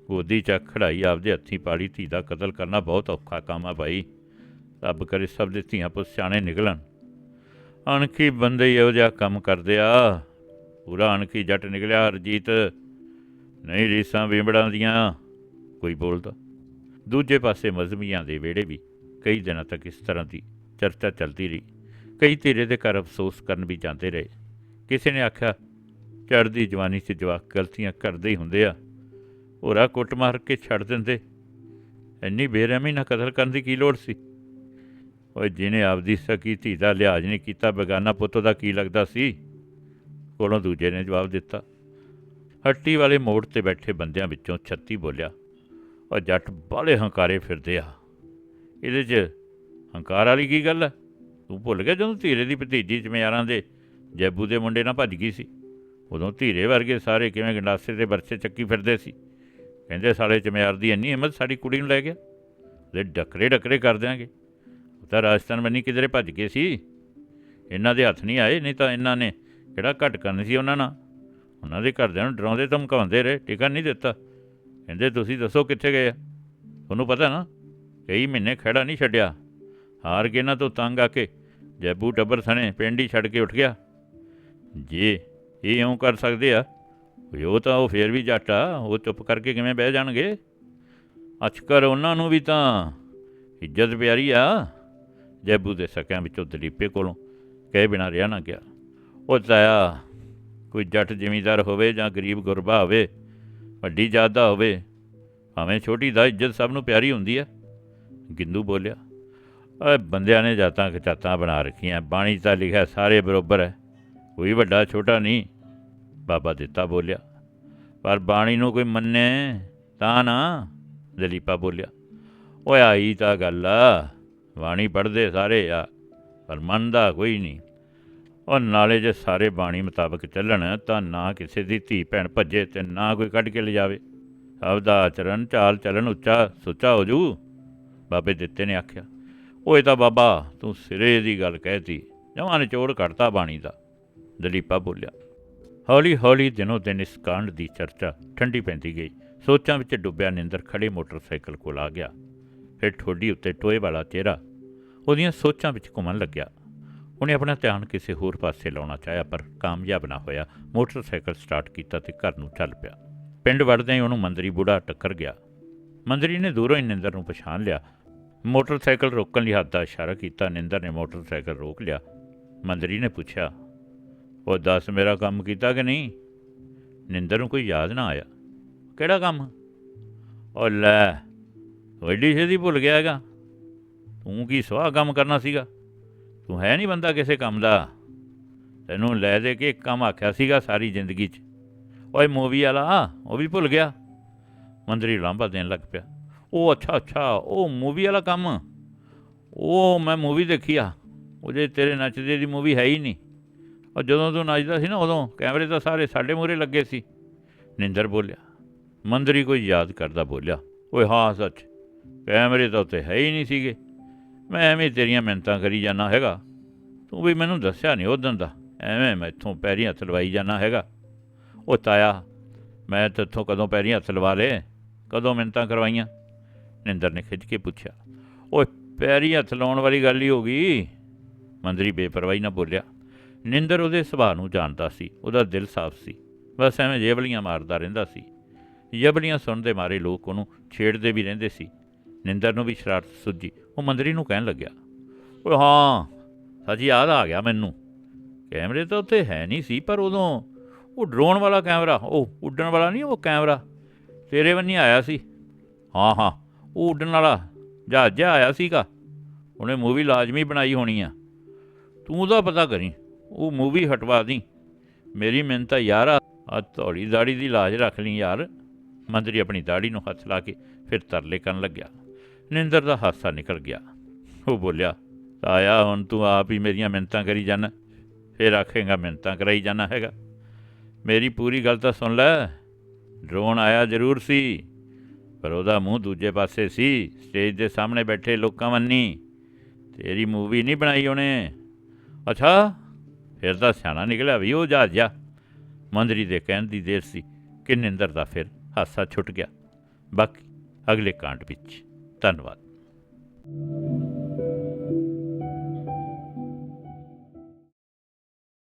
ਗੋਦੀ ਚੱਕ ਖੜਾਈ, ਆਪਦੇ ਹੱਥੀਂ ਪਾੜੀ ਧੀ ਦਾ ਕਤਲ ਕਰਨਾ ਬਹੁਤ ਔਖਾ ਕੰਮ ਆ ਭਾਈ। ਰੱਬ ਕਰੇ ਸਭ ਦੇ ਧੀਆਂ ਪੁੱਤ ਸਿਆਣੇ ਨਿਕਲਣ। ਅਣਖੀ ਬੰਦੇ ਹੀ ਇਹੋ ਜਿਹਾ ਕੰਮ ਕਰਦੇ ਆ। ਪੂਰਾ ਅਣਖੀ ਜੱਟ ਨਿਕਲਿਆ, ਹਰਜੀਤ। ਨਹੀਂ ਰੀਸਾਂ ਵਿੰਬੜਾਂ ਦੀਆਂ। ਕੋਈ ਬੋਲਦਾ? ਦੂਜੇ ਪਾਸੇ ਮਜ਼ਮੀਆਂ ਦੇ ਵਿਹੜੇ ਵੀ ਕਈ ਦਿਨਾਂ ਤੱਕ ਇਸ ਤਰ੍ਹਾਂ ਦੀ ਚਰਚਾ ਚੱਲਦੀ ਰਹੀ। ਕਈ ਧੀਰੇ ਦੇ ਘਰ ਅਫਸੋਸ ਕਰਨ ਵੀ ਜਾਂਦੇ ਰਹੇ। ਕਿਸੇ ਨੇ ਆਖਿਆ, ਚੜ੍ਹਦੀ ਜਵਾਨੀ 'ਚ ਜਵਾਕ ਗਲਤੀਆਂ ਕਰਦੇ ਹੀ ਹੁੰਦੇ ਆ। ਹੋਰਾ ਕੁੱਟ ਮਾਰ ਕੇ ਛੱਡ ਦਿੰਦੇ। ਇੰਨੀ ਬੇਰਹਿਮੀ ਨਾਲ ਕਤਲ ਕਰਨ ਦੀ ਕੀ ਲੋੜ ਸੀ? ਓਏ ਜਿਹਨੇ ਆਪਦੀ ਸਕੀ ਧੀ ਦਾ ਲਿਹਾਜ਼ ਨਹੀਂ ਕੀਤਾ, ਬੇਗਾਨਾ ਪੁੱਤ ਦਾ ਕੀ ਲੱਗਦਾ ਸੀ? ਕੋਲੋਂ ਦੂਜੇ ਨੇ ਜਵਾਬ ਦਿੱਤਾ। ਹੱਟੀ ਵਾਲੇ ਮੋੜ ਤੇ ਬੈਠੇ ਬੰਦਿਆਂ ਵਿੱਚੋਂ ਛੱਤੀ ਬੋਲਿਆ ਉਹ ਜੱਟ ਬਾਲੇ ਹੰਕਾਰੇ ਫਿਰਦੇ ਆ। ਇਹਦੇ 'ਚ ਹੰਕਾਰ ਵਾਲੀ ਕੀ ਗੱਲ ਹੈ? ਤੂੰ ਭੁੱਲ ਗਿਆ ਜਦੋਂ ਧੀਰੇ ਦੀ ਭਤੀਜੀ ਚਮਿਆਰਾਂ ਦੇ ਜੈਬੂ ਦੇ ਮੁੰਡੇ ਨਾਲ ਭੱਜ ਗਈ ਸੀ? ਉਦੋਂ ਧੀਰੇ ਵਰਗੇ ਸਾਰੇ ਕਿਵੇਂ ਗੰਡਾਸੇ ਤੇ ਵਰਸੇ ਚੱਕੀ ਫਿਰਦੇ ਸੀ? ਕਹਿੰਦੇ ਸਾਲੇ ਚਮਿਆਰ ਦੀ ਇੰਨੀ ਹਿੰਮਤ ਸਾਡੀ ਕੁੜੀ ਨੂੰ ਲੈ ਗਿਆ। ਤੇ ਡਕਰੇ ਡਕਰੇ ਕਰ ਦਿਆਂਗੇ। ਤਾਂ ਰਾਜਸਥਾਨ ਬੰਨੀ ਕਿਧਰੇ ਭੱਜ ਗਏ ਸੀ? ਇਹਨਾਂ ਦੇ ਹੱਥ ਨਹੀਂ ਆਏ, ਨਹੀਂ ਤਾਂ ਇਹਨਾਂ ਨੇ ਕਿਹੜਾ ਘਟ ਕਰਨੀ ਸੀ ਉਹਨਾਂ ਨਾਲ? ਉਹਨਾਂ ਦੇ ਘਰਦਿਆਂ ਨੂੰ ਡਰਾਉਂਦੇ ਧਮਕਾਉਂਦੇ ਰਹੇ, ਟਿਕਾ ਨਹੀਂ ਦਿੱਤਾ। ਕਹਿੰਦੇ, ਤੁਸੀਂ ਦੱਸੋ ਕਿੱਥੇ ਗਏ ਆ? ਤੁਹਾਨੂੰ ਪਤਾ ਨਾ, ਕਈ ਮਹੀਨੇ ਖੜਾ ਨਹੀਂ ਛੱਡਿਆ। ਹਾਰ ਕੇ ਇਹਨਾਂ ਤੋਂ ਤੰਗ ਆ ਕੇ ਜੈਬੂ ਟੱਬਰ ਸਣੇ ਪਿੰਡ ਹੀ ਛੱਡ ਕੇ ਉੱਠ ਗਿਆ। ਜੇ ਇਹ ਇਉਂ ਕਰ ਸਕਦੇ ਆ ਉਹ ਤਾਂ ਉਹ ਫੇਰ ਵੀ ਜੱਟ ਆ, ਉਹ ਚੁੱਪ ਕਰਕੇ ਕਿਵੇਂ ਬਹਿ ਜਾਣਗੇ? ਅਚਕਰ ਉਹਨਾਂ ਨੂੰ ਵੀ ਤਾਂ ਇੱਜ਼ਤ ਪਿਆਰੀ ਆ। ਜੈਬੂ ਦੇ ਸਕਿਆਂ ਵਿੱਚੋਂ ਦਲੀਪੇ ਕੋਲੋਂ ਕਹੇ ਬਿਨਾਂ ਰਿਹਾ ਨਾ ਗਿਆ। ਉਹ ਤਾਇਆ, ਕੋਈ ਜੱਟ ਜ਼ਿਮੀਂਦਾਰ ਹੋਵੇ ਜਾਂ ਗਰੀਬ ਗੁਰਬਾ ਹੋਵੇ, ਵੱਡੀ ਜਾਤ ਦਾ ਹੋਵੇ, ਭਾਵੇਂ ਛੋਟੀ ਦਾ ਇੱਜ਼ਤ ਸਭ ਨੂੰ ਪਿਆਰੀ ਹੁੰਦੀ ਹੈ, ਗਿੰਦੂ ਬੋਲਿਆ। ਓਏ ਬੰਦਿਆਂ ਨੇ ਜਾਤਾਂ ਕਚਾਤਾਂ ਬਣਾ ਰੱਖੀਆਂ, ਬਾਣੀ ਤਾਂ ਲਿਖਿਆ ਸਾਰੇ ਬਰੋਬਰ ਹੈ, ਕੋਈ ਵੱਡਾ ਛੋਟਾ ਨਹੀਂ, ਬਾਬਾ ਦਿੱਤਾ ਬੋਲਿਆ। ਪਰ ਬਾਣੀ ਨੂੰ ਕੋਈ ਮੰਨੇ ਤਾਂ ਨਾ, ਦਲੀਪਾ ਬੋਲਿਆ। ਓਏ ਆਈ ਤਾਂ ਗੱਲ ਆ ਬਾਣੀ ਪੜ੍ਹਦੇ ਸਾਰੇ ਆ, ਪਰ ਮੰਨਦਾ ਕੋਈ ਨਹੀਂ। ਉਹ ਨਾਲੇ ਜੇ ਸਾਰੇ ਬਾਣੀ ਮੁਤਾਬਕ ਚੱਲਣ, ਤਾਂ ਨਾ ਕਿਸੇ ਦੀ ਧੀ ਭੈਣ ਭੱਜੇ ਤੇ ਨਾ ਕੋਈ ਕੱਢ ਕੇ ਲਿਜਾਵੇ। ਸਭ ਦਾ ਆਚਰਣ, ਚਾਲ ਚੱਲਣ ਉੱਚਾ ਸੁੱਚਾ ਹੋ ਜੂ ਬਾਬੇ ਦਿੱਤੇ ਨੇ ਆਖਿਆ, ਓਏ ਤਾਂ ਬਾਬਾ, ਤੂੰ ਸਿਰੇ ਦੀ ਗੱਲ ਕਹਿਤੀ, ਜਮਾਂ ਨਿਚੋੜ ਕੱਢਤਾ ਬਾਣੀ ਦਾ। ਦਲੀਪਾ ਬੋਲਿਆ ਹੌਲੀ ਹੌਲੀ ਦਿਨੋ ਦਿਨ ਇਸ ਕਾਂਡ ਦੀ ਚਰਚਾ ਠੰਡੀ ਪੈਂਦੀ ਗਈ। ਸੋਚਾਂ ਵਿੱਚ ਡੁੱਬਿਆ ਨਿੰਦਰ ਖੜੇ ਮੋਟਰਸਾਈਕਲ ਕੋਲ ਆ ਗਿਆ। ਫਿਰ ਠੋਡੀ ਉੱਤੇ ਟੋਏ ਵਾਲਾ ਚਿਹਰਾ ਉਹਦੀਆਂ ਸੋਚਾਂ ਵਿੱਚ ਘੁੰਮਣ ਲੱਗਿਆ। ਉਹਨੇ ਆਪਣਾ ਧਿਆਨ ਕਿਸੇ ਹੋਰ ਪਾਸੇ ਲਾਉਣਾ ਚਾਹਿਆ, ਪਰ ਕਾਮਯਾਬ ਨਾ ਹੋਇਆ। ਮੋਟਰਸਾਈਕਲ ਸਟਾਰਟ ਕੀਤਾ ਤੇ ਘਰ ਨੂੰ ਚੱਲ ਪਿਆ। ਪਿੰਡ ਵੜਦਿਆਂ ਹੀ ਉਹਨੂੰ ਮੰਦਰੀ ਬੁੜਾ ਟੱਕਰ ਗਿਆ। ਮੰਦਰੀ ਨੇ ਦੂਰੋਂ ਹੀ ਨਿੰਦਰ ਨੂੰ ਪਛਾਣ ਲਿਆ। ਮੋਟਰਸਾਈਕਲ ਰੋਕਣ ਲਈ ਹੱਥ ਦਾ ਇਸ਼ਾਰਾ ਕੀਤਾ। ਨਿੰਦਰ ਨੇ ਮੋਟਰਸਾਈਕਲ ਰੋਕ ਲਿਆ। ਮੰਦਰੀ ਨੇ ਪੁੱਛਿਆ, ਉਹ ਦੱਸ ਮੇਰਾ ਕੰਮ ਕੀਤਾ ਕਿ ਨਹੀਂ? ਨਿੰਦਰ ਨੂੰ ਕੋਈ ਯਾਦ ਨਾ ਆਇਆ। ਕਿਹੜਾ ਕੰਮ? ਉਹ ਲੈ ਵੱਡੀ ਛੇਤੀ ਭੁੱਲ ਗਿਆ ਹੈਗਾ। ਤੂੰ ਕੀ ਸਵਾਹ ਕੰਮ ਕਰਨਾ ਸੀਗਾ? ਤੂੰ ਹੈ ਨਹੀਂ ਬੰਦਾ ਕਿਸੇ ਕੰਮ ਦਾ। ਤੈਨੂੰ ਲੈ ਦੇ ਕੇ ਇੱਕ ਕੰਮ ਆਖਿਆ ਸੀਗਾ ਸਾਰੀ ਜ਼ਿੰਦਗੀ 'ਚ। ਓਏ ਮੂਵੀ ਵਾਲਾ ਉਹ ਵੀ ਭੁੱਲ ਗਿਆ। ਮੰਦਰੀ ਲਾਂਭਾ ਦੇਣ ਲੱਗ ਪਿਆ। ਉਹ ਅੱਛਾ ਅੱਛਾ, ਉਹ ਮੂਵੀ ਵਾਲਾ ਕੰਮ। ਉਹ ਮੈਂ ਮੂਵੀ ਦੇਖੀ ਆ। ਉਹਦੇ ਤੇਰੇ ਨੱਚਦੇ ਦੀ ਮੂਵੀ ਹੈ ਹੀ ਨਹੀਂ। ਔਰ ਜਦੋਂ ਤੂੰ ਨੱਚਦਾ ਸੀ ਨਾ ਉਦੋਂ, ਕੈਮਰੇ ਤਾਂ ਸਾਰੇ ਸਾਡੇ ਮੂਹਰੇ ਲੱਗੇ ਸੀ। ਨਿੰਦਰ ਬੋਲਿਆ, ਮੰਦਰੀ ਕੋਈ ਯਾਦ ਕਰਦਾ ਬੋਲਿਆ। ਓਏ ਹਾਂ, ਸੱਚ, ਕੈਮਰੇ ਤਾਂ ਉੱਤੇ ਹੈ ਹੀ ਨਹੀਂ ਸੀਗੇ। ਮੈਂ ਐਵੇਂ ਤੇਰੀਆਂ ਮਿੰਨਤਾਂ ਕਰੀ ਜਾਣਾ ਹੈਗਾ। ਤੂੰ ਵੀ ਮੈਨੂੰ ਦੱਸਿਆ ਨਹੀਂ ਉਦੋਂ ਦਾ, ਐਵੇਂ ਮੈਥੋਂ ਪੈਰੀਂ ਹੱਥ ਲਵਾਈ ਜਾਣਾ ਹੈਗਾ। ਉਹ ਤਾਇਆ, ਮੈਂ ਤੇਥੋਂ ਕਦੋਂ ਪੈਰੀਂ ਹੱਥ ਲਵਾ ਲਏ? ਕਦੋਂ ਮਿੰਨਤਾਂ ਕਰਵਾਈਆਂ? ਨਿੰਦਰ ਨੇ ਖਿੱਚ ਕੇ ਪੁੱਛਿਆ। ਓਏ, ਪੈਰੀਂ ਹੱਥ ਲਾਉਣ ਵਾਲੀ ਗੱਲ ਹੀ ਹੋ ਗਈ। ਮੰਦਰੀ ਬੇਪਰਵਾਹੀ ਨਾਲ ਬੋਲਿਆ। ਨਿੰਦਰ ਉਹਦੇ ਸੁਭਾਅ ਨੂੰ ਜਾਣਦਾ ਸੀ, ਉਹਦਾ ਦਿਲ ਸਾਫ਼ ਸੀ। ਬਸ ਐਵੇਂ ਜੇਬਲੀਆਂ ਮਾਰਦਾ ਰਹਿੰਦਾ ਸੀ। ਜੇਬਲੀਆਂ ਸੁਣਦੇ ਮਾਰੇ ਲੋਕ ਉਹਨੂੰ ਛੇੜਦੇ ਵੀ ਰਹਿੰਦੇ ਸੀ। ਨਿੰਦਰ ਨੂੰ ਵੀ ਸ਼ਰਾਰਤ ਸੁੱਜੀ। ਉਹ ਮੰਦਰੀ ਨੂੰ ਕਹਿਣ ਲੱਗਿਆ, ਓਏ ਹਾਂ, ਸੱਚ ਯਾਦ ਆ ਗਿਆ ਮੈਨੂੰ। ਕੈਮਰੇ ਤਾਂ ਉੱਥੇ ਹੈ ਨਹੀਂ ਸੀ, ਪਰ ਉਦੋਂ ਉਹ ਡਰੋਨ ਵਾਲਾ ਕੈਮਰਾ, ਉਹ ਉੱਡਣ ਵਾਲਾ ਨਹੀਂ, ਉਹ ਕੈਮਰਾ ਤੇਰੇ ਬੰਨੀ ਆਇਆ ਸੀ। ਹਾਂ ਹਾਂ, ਉਹ ਉੱਡਣ ਵਾਲਾ ਜਹਾਜ਼ ਜਿਹਾ ਆਇਆ ਸੀਗਾ। ਉਹਨੇ ਮੂਵੀ ਲਾਜ਼ਮੀ ਬਣਾਈ ਹੋਣੀ ਆ। ਤੂੰ ਉਹਦਾ ਪਤਾ ਕਰੀ, ਉਹ ਮੂਵੀ ਹਟਵਾ ਦੀ। ਮੇਰੀ ਮਿਹਨਤ ਆ ਯਾਰ, ਆ ਤੁਹਾਡੀ ਦਾੜੀ ਦੀ ਲਾਜ ਰੱਖ ਲਈ ਯਾਰ। ਮੰਦਰੀ ਆਪਣੀ ਦਾੜੀ ਨੂੰ ਹੱਥ ਲਾ ਕੇ ਫਿਰ ਤਰਲੇ ਕਰਨ ਲੱਗਿਆ। ਨਿੰਦਰ ਦਾ ਹਾਸਾ ਨਿਕਲ ਗਿਆ। ਉਹ ਬੋਲਿਆ ਆਇਆ ਹੁਣ ਤੂੰ ਆਪ ਹੀ ਮੇਰੀਆਂ ਮਿੰਤਾਂ ਕਰੀ ਜਾਣਾ ਫਿਰ ਆਖੇਗਾ ਮਿੰਤਾਂ ਕਰਾਈ ਜਾਣਾ ਹੈਗਾ। ਮੇਰੀ ਪੂਰੀ ਗੱਲ ਤਾਂ ਸੁਣ ਲੈ। ਡਰੋਨ ਆਇਆ ਜ਼ਰੂਰ ਸੀ, ਪਰ ਉਹਦਾ ਮੂੰਹ ਦੂਜੇ ਪਾਸੇ ਸੀ। ਸਟੇਜ ਦੇ ਸਾਹਮਣੇ ਬੈਠੇ ਲੋਕਾਂ ਵੰਨੀ ਤੇਰੀ ਮੂਵੀ ਨਹੀਂ ਬਣਾਈ ਉਹਨੇ। ਅੱਛਾ, ਫਿਰ ਤਾਂ ਸਿਆਣਾ ਨਿਕਲਿਆ ਵੀ ਉਹ ਜਾ ਜਾ। ਮੰਦਰੀ ਦੇ ਕਹਿਣ ਦੀ ਦੇਰ ਸੀ ਕਿ ਨਿੰਦਰ ਦਾ ਫਿਰ ਹਾਸਾ ਛੁੱਟ ਗਿਆ। ਬਾਕੀ ਅਗਲੇ ਕਾਂਡ ਵਿੱਚ। ਧੰਨਵਾਦ।